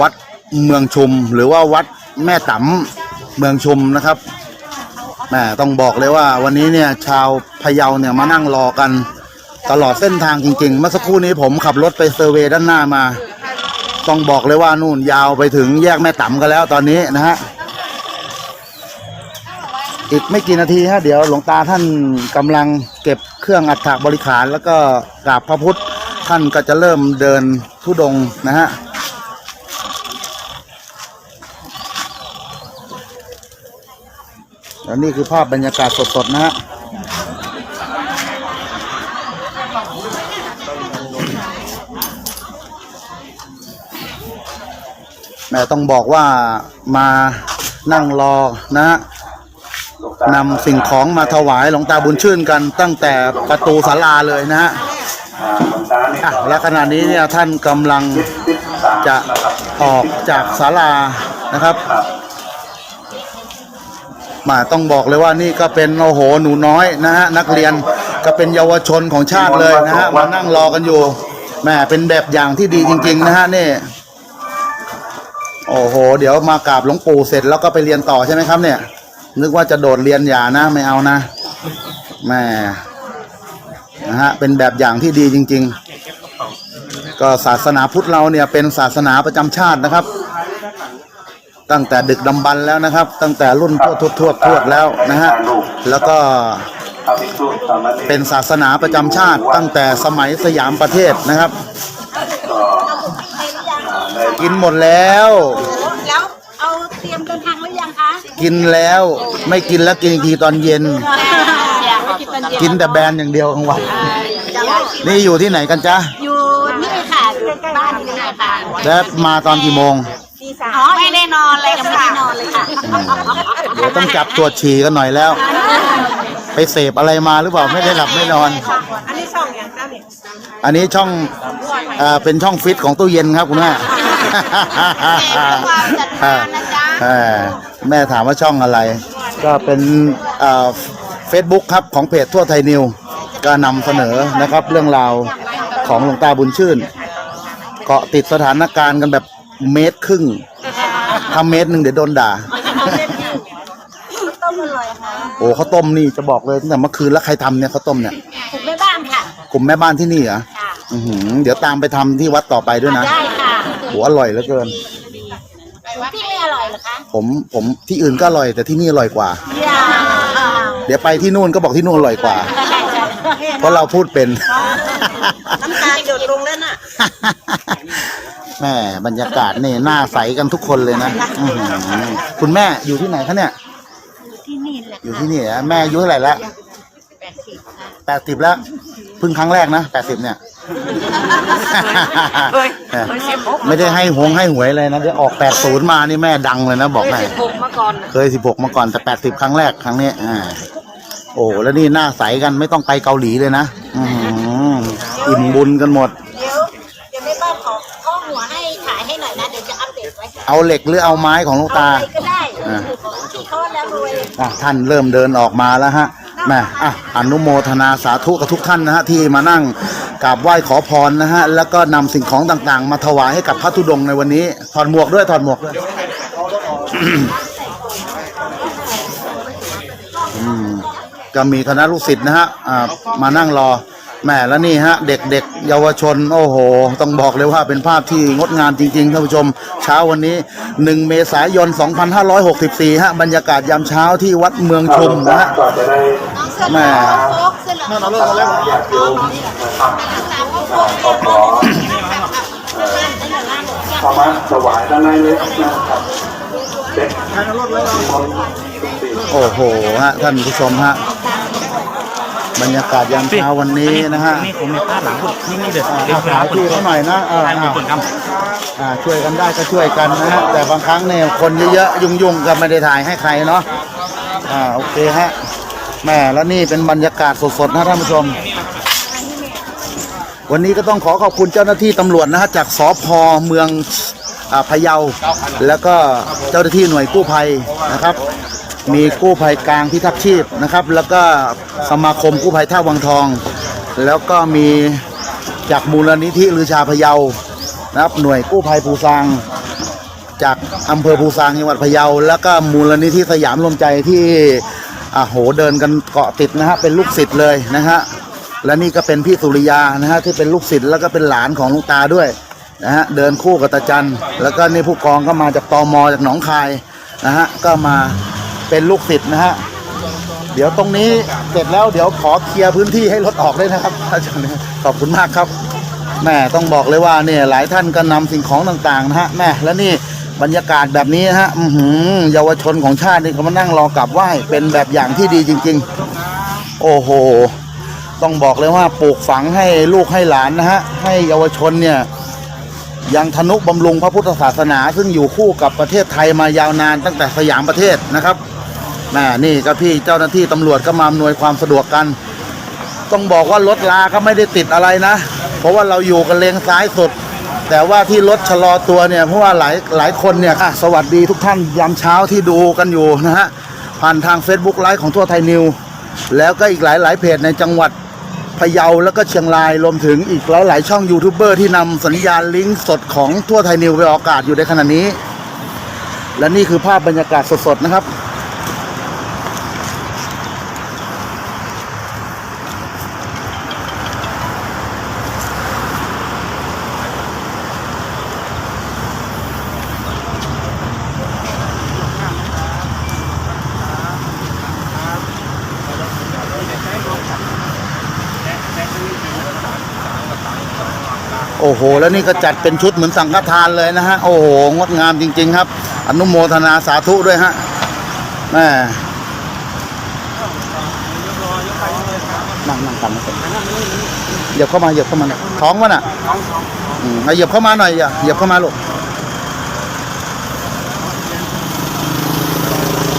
วัดเมืองชมหรือว่าวัดแม่ต๋ำเมืองชมนะครับแหมต้องบอกเลยว่าวันนี้เนี่ยชาวพะเยาเนี่ยมานั่งรอกันตลอดเส้นทางจริงๆ เมื่อสักครู่นี้ผมขับรถไปเซอร์เวย์ด้านหน้ามา ต้องบอกเลยว่านู่นยาวไปถึงแยกแม่ต๋ำกันแล้วตอนนี้นะฮะอีกไม่กี่นาทีฮะเดี๋ยวหลวงตาท่านกำลังเก็บเครื่องอัฐบริขารแล้วก็กราบพระพุทธท่านก็จะเริ่มเดินทุดงนะฮะ แล้วนี่คือภาพบรรยากาศสดๆนะฮะแม่ต้องบอกว่ามานั่งรอนะฮะนำสิ่งของมาถวายหลวงตาบุญชื่นกันตั้งแต่ประตูศาลาเลยนะฮะและขณะนี้เนี่ยท่านกำลังจะออกจากศาลานะครับ มาต้องบอกเลยว่านี่ก็เป็นโอ้โหหนูน้อยนะฮะนักเรียนก็เป็นเยาวชนของชาติเลยนะฮะมานั่งรอกันอยู่แหม่เป็นแบบอย่างที่ดีจริง ๆ นะฮะนี่โอ้โห เดี๋ยวมากราบหลวงปู่เสร็จแล้วก็ไปเรียนต่อใช่ไหมครับ เนี่ย นึกว่าจะโดดเรียนอย่านะไม่เอานะแม่นะฮะเป็นแบบอย่างที่ดีจริง ๆ ก็ศาสนาพุทธเราเนี่ยเป็นศาสนาประจำชาตินะครับ ตั้งแต่ดึกดำบรรพ์แล้วนะครับ ตั้งแต่รุ่นทวดทวดทวดทวดแล้วนะฮะแล้วก็เป็นศาสนาประจำชาติ ตั้งแต่สมัยสยามประเทศนะครับ กินหมดแล้ว แล้วเอาเตรียมเดินทางหรือยังคะกินแล้วไม่กินแล้วกินอีกทีตอนเย็นไม่กินตอนเย็นกินแต่แบรนด์อย่างเดียวกลางวันนี่อยู่ที่ไหนกันจ๊ะอยู่นี่ค่ะบ้านนี่ค่ะแล้วมาตอนกี่โมง อ๋อไม่ได้นอนเลยยังไม่ได้นอนเลยค่ะเดี๋ยวต้องจับตรวจฉี่กันหน่อยแล้ว ไปเสพอะไรมาหรือเปล่าไม่ได้หลับไม่นอน อันนี้ช่องอย่างจ้าเนี่ยอันนี้ช่องเอ่อเป็นช่องฟิตของตู้เย็นครับคุณแม่เออแม่ถามว่าช่องอะไร ก็เป็นเฟซบุ๊กครับของเพจทั่วไทยนิว ก็นำเสนอนะครับเรื่องราวของหลวงตาบุญชื่น เกาะติดสถานการณ์กันแบบ เมตรครึ่งทำเมตรหนึ่งเดี๋ยวโดนด่า ต้มอร่อยค่ะโอ้ข้าวต้มนี่จะบอกเลยตั้งแต่เมื่อคืนแล้วใครทำเนี่ยข้าวต้มเนี่ยถูกแม่บ้านค่ะกลุ่มแม่บ้านที่นี่เหรอค่ะอือหือเดี๋ยวตามไปทำที่วัดต่อไปด้วยนะได้ค่ะโหอร่อยเหลือเกินพี่ไม่อร่อยเหรอคะผมผมที่อื่นก็อร่อยแต่ที่นี่อร่อยกว่า อย่าเดี๋ยวไปที่นู่นก็บอกที่นู่นอร่อยกว่า เพราะเราพูดเป็น น้ำตาหยดลงแล้วน่ะ แม่บรรยากาศนี่หน้าใสกันทุกคนเลยนะอื้อหือคุณแม่อยู่ที่ไหนคะเนี่ยที่นี่แหละอยู่ที่นี่เหรอแม่อายุเท่าไหร่แล้วแปดสิบค่ะแปดสิบแล้วเพิ่งครั้งแรกนะแปดสิบเนี่ยไม่ได้ให้หวงให้หวยเลยนะเดี๋ยวออกแปดศูนย์มานี่แม่ดังเลยนะบอกให้หกมาก่อนเคยสิบหกมาก่อนแต่แปดสิบครั้งแรกครั้งนี้อ่าโอ้แล้วนี่หน้าใสกันไม่ต้องไปเกาหลีเลยนะอื้อหืออิ่มบุญกันหมด เดตไว้เอาเหล็กหรือเอาไม้ของหลูกเอาตา อะไรก็ได้อ่าที่เขาแล้วรวยอะท่านเริ่มเดินออกมาแล้วฮะแม่อะอนุโมทนาสาธุกับทุกท่านนะฮะที่มานั่งกราบไหว้ขอพรนะฮะแล้วก็นำสิ่งของต่างๆ มาถวายให้กับพระธุดงค์ในวันนี้ถอดหมวกด้วยถอดหมวกด้วยอืมก็มีคณะลูกศิษย์นะฮะอ่ามานั่งรอ แหม่แล้วนี่ฮะ เด็กๆ เยาวชน โอ้โห ต้องบอกเลยว่าเป็นภาพที่งดงามจริงๆท่านผู้ชม เช้าวันนี้ 1 เมษายน 2564 ฮะ บรรยากาศยามเช้าที่วัดเมืองชุมนะฮะแม่นั่นเอาเรื่องมาแล้วสามารถถวายด้านในเลยนะครับเด็กโอ้โหฮะท่านผู้ชมฮะ บรรยากาศยามเช้าวันนี้นะฮะนี่ผมมีภาพหลังคุณนี่นี่เด็ดอ่าเดี๋ยวเอาผมขายที่เขาหน่อยนะเออถ่ายเอาคนครับอ่าช่วยกันได้ก็ช่วยกันนะฮะแต่บางครั้งเนี่ยคนเยอะๆยุ่งๆก็ไม่ได้ถ่ายให้ใครเนาะอ่าโอเคฮะแม่แล้วนี่เป็นบรรยากาศสดๆนะท่านผู้ชม วันนี้ก็ต้องขอขอบคุณเจ้าหน้าที่ตำรวจนะฮะจากสพเมืองอ่าพะเยา แล้วก็เจ้าหน้าที่หน่วยกู้ภัยนะครับ มีกู้ภัยกลางพิทักษ์ชีพนะครับ แล้วก็สมาคมกู้ภัยท่าวังทอง แล้วก็มีจากมูลนิธิลือชาพะเยานะครับ หน่วยกู้ภัยภูซาง จากอำเภอภูซางจังหวัดพะเยา แล้วก็มูลนิธิสยามรวมใจที่อ่าโหเดินกันเกาะติดนะฮะเป็นลูกศิษย์เลยนะฮะและนี่ก็เป็นพี่สุริยานะฮะที่เป็นลูกศิษย์แล้วก็เป็นหลานของหลุงตาด้วยนะฮะเดินคู่กับตาจันแล้วก็นี่ผู้กองก็มาจากตมจากหนองคายนะฮะก็มา เป็นลูกศิษย์นะฮะ เดี๋ยวตรงนี้เสร็จแล้วเดี๋ยวขอเคลียร์พื้นที่ให้รถออกด้วยนะครับอาจารย์ขอบคุณมากครับแม่ต้องบอกเลยว่าเนี่ยหลายท่านก็นำสิ่งของต่างๆนะฮะแม่และนี่บรรยากาศแบบนี้ฮะอื้อหือเยาวชนของชาตินี่เขามานั่งรอกราบไหว้เป็นแบบอย่างที่ดีจริง ๆ โอ้โห ต้องบอกเลยว่าปลูกฝังให้ลูกให้หลานนะฮะให้เยาวชนเนี่ยยังทนุบำรุงพระพุทธศาสนา ซึ่งอยู่คู่กับประเทศไทยมายาวนานตั้งแต่สยามประเทศนะครับ แม่นี่ก็พี่เจ้าหน้าที่ตำรวจก็มาอำนวยความสะดวกกัน ต้องบอกว่ารถลาก็ไม่ได้ติดอะไรนะ เพราะว่าเราอยู่กันเลนซ้ายสุด แต่ว่าที่รถชะลอตัวเนี่ยเพราะว่าหลายหลายคนเนี่ยอะสวัสดีทุกท่านยามเช้าที่ดูกันอยู่นะฮะผ่านทาง Facebook ไลฟ์ของทั่วไทยนิว แล้วก็อีกหลายหลายเพจในจังหวัดพะเยาแล้วก็เชียงรายรวมถึงอีกหลายหลายช่องยูทูบเบอร์ที่นำสัญญาณลิงก์สดของทั่วไทยนิวไปออกอากาศอยู่ในขณะนี้ และนี่คือภาพบรรยากาศสดๆนะครับ อ้โห แล้วนี่ก็จัดเป็นชุดเหมือนสังฆทานเลยนะฮะ โอ้โห งดงามจริง ๆ ครับ อนุโมทนาสาธุด้วยฮะแม่นั่งนั่งกันนะเหยียบเข้ามาเหยียบเข้ามาหน่อยท้องวะน่ะอืมาเหยียบเข้ามาหน่อยอย่าเหยียบเข้ามาลูก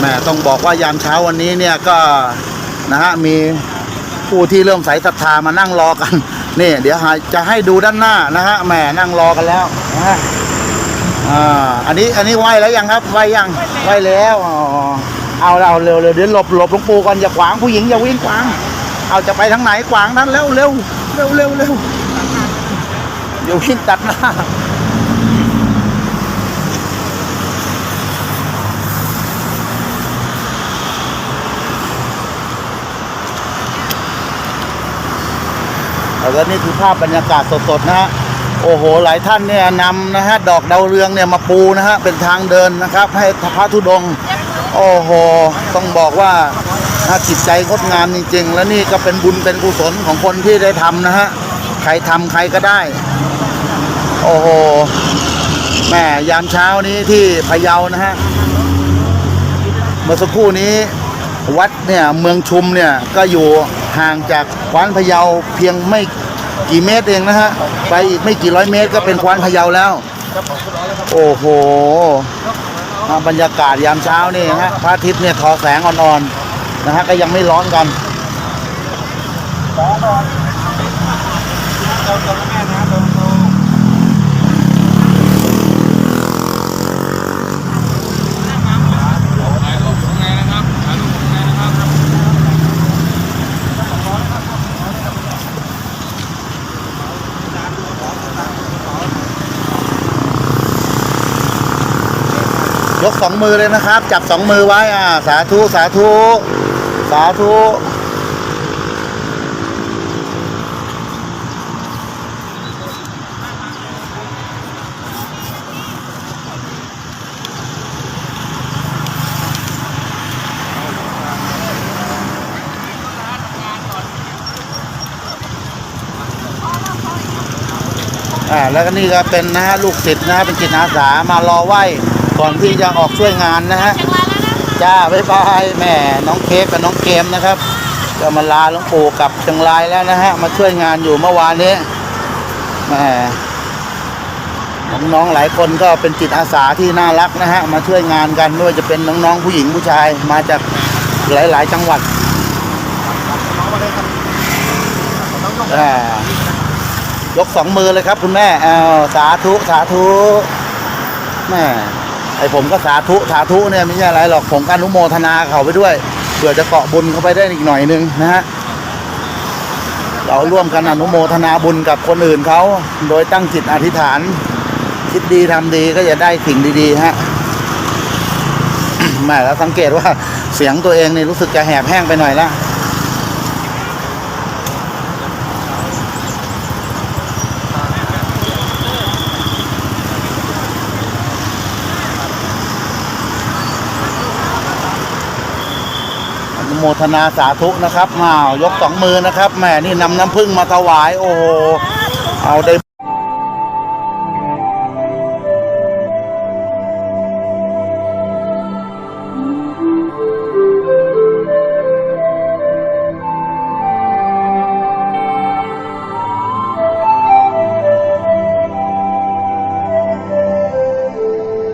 แม่ต้องบอกว่ายามเช้าวันนี้เนี่ยก็นะฮะมีผู้ที่เริ่มใส่ศรัทธามานั่งรอกัน นี่ เดี๋ยวหาจะให้ดูด้านหน้านะฮะแหม่นั่งรอกันแล้วนะฮะอ่าอันนี้อันนี้ไหวแล้วยังครับไหวยังไหวแล้วอ๋อเอาเราเร็วเร็วเดี๋ยวหลบหลบหลวงปู่ก่อนอย่าขวางผู้หญิงอย่าวิ่งขวาง เอาจะไปทางไหนขวางนั้นเร็วเร็วเร็วเร็วเร็วเดี๋ยววิ่งตัดหน้า แล้วนี่คือภาพบรรยากาศสดๆนะฮะโอ้โห หลายท่านเนี่ยนำนะฮะดอกดาวเรืองเนี่ยมาปูนะฮะเป็นทางเดินนะครับ ให้พระธุดงค์โอ้โห ต้องบอกว่านจิตใจงดงามจริง ๆ และนี่ก็เป็นบุญเป็นกุศลของคนที่ได้ทำนะฮะใครทำใครก็ได้ โอ้โหแม่ยามเช้านี้ที่พะเยานะฮะเมื่อสักครู่นี้วัดเนี่ยเมืองชุมเนี่ยก็อยู่ ห่างจากควานพะเยาเพียงไม่กี่เมตรเองนะฮะ ไปอีกไม่กี่ร้อยเมตรก็เป็นควานพะเยาแล้ว โอ้โหบรรยากาศยามเช้านี่ฮะพระอาทิตย์เนี่ยทอแสงอ่อนๆนะฮะก็ยังไม่ร้อนกัน ยกสองมือเลยนะครับ จับสองมือไว้อ่าสาธุสาธุสาธุอ่าแล้วก็นี่ก็เป็นนะฮะลูกศิษย์นะฮะเป็นจิตอาสามารอไหว้ ก่อนที่จะออกช่วยงานนะฮะจ้าบ๊ายบายแม่น้องเค้กกับน้องเกมนะครับ ก็มาลาหลวงปู่กลับเชียงรายแล้วนะฮะมาช่วยงานอยู่เมื่อวานนี้แม่น้องๆหลายคนก็เป็นจิตอาสาที่น่ารักนะฮะมาช่วยงานกันไม่ว่าจะเป็นน้องๆผู้หญิงผู้ชายมาจากหลายๆจังหวัดอ่ายกสองมือเลยครับคุณแม่เอาสาธุสาธุแม่ ไอผมก็สาธุสาธุเนี่ยไม่ใช่อะไรหรอกผมก็อนุโมทนาเขาไปด้วยเผื่อจะเกาะบุญเข้าไปได้อีกหน่อยนึงนะฮะเราร่วมกันอนุโมทนาบุญกับคนอื่นเขาโดยตั้งจิตอธิษฐาน คิดดีทำดีก็จะได้สิ่งดีๆฮะแม่แล้วสังเกตว่าเสียงตัวเองนี่รู้สึกจะแหบแห้งไปหน่อยละ โมทนาสาธุนะครับมาวยกสองมือนะครับแหม่นี่นำน้ำพึ่งมาถวาย โอ้โหเอาได้